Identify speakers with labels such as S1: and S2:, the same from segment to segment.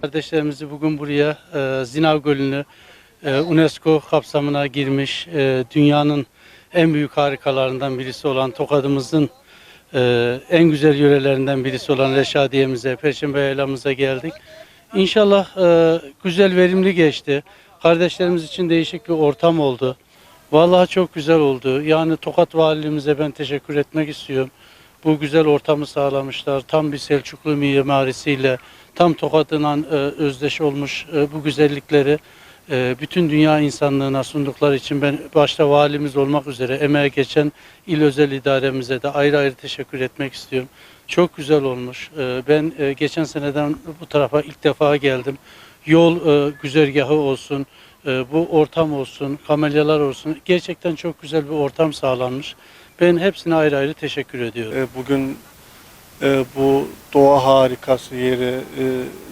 S1: Kardeşlerimizi bugün buraya e, Zinav Gölü'nü e, UNESCO kapsamına girmiş e, dünyanın en büyük harikalarından birisi olan Tokadımızın e, en güzel yörelerinden birisi olan Reşadiye'mize, Perşembe Yaylamıza geldik. İnşallah e, güzel, verimli geçti. Kardeşlerimiz için değişik bir ortam oldu. Vallahi çok güzel oldu. Yani Tokat Valiliğimize ben teşekkür etmek istiyorum. Bu güzel ortamı sağlamışlar. Tam bir Selçuklu mimarisiyle, tam Tokat'la e, özdeş olmuş e, bu güzellikleri e, bütün dünya insanlığına sundukları için ben başta valimiz olmak üzere emeğe geçen il özel idaremize de ayrı ayrı teşekkür etmek istiyorum. Çok güzel olmuş. Ben geçen seneden bu tarafa ilk defa geldim. Yol e, güzergahı olsun, e, bu ortam olsun, kamelyalar olsun. Gerçekten çok güzel bir ortam sağlanmış. Ben hepsine ayrı ayrı teşekkür ediyorum.
S2: E, Bugün e, bu doğa harikası yeri e,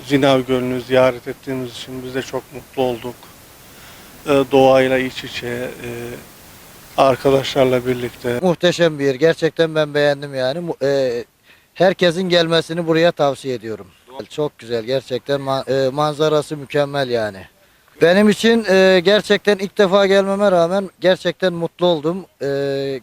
S2: Zinav Gölü'nü ziyaret ettiğimiz için biz de çok mutlu olduk. E, Doğayla iç içe, e, arkadaşlarla birlikte.
S3: Muhteşem bir yer. Gerçekten ben beğendim yani. E, herkesin gelmesini buraya tavsiye ediyorum. Çok güzel. Gerçekten ma- e, manzarası mükemmel yani. Benim için e, gerçekten ilk defa gelmeme rağmen gerçekten mutlu oldum. E,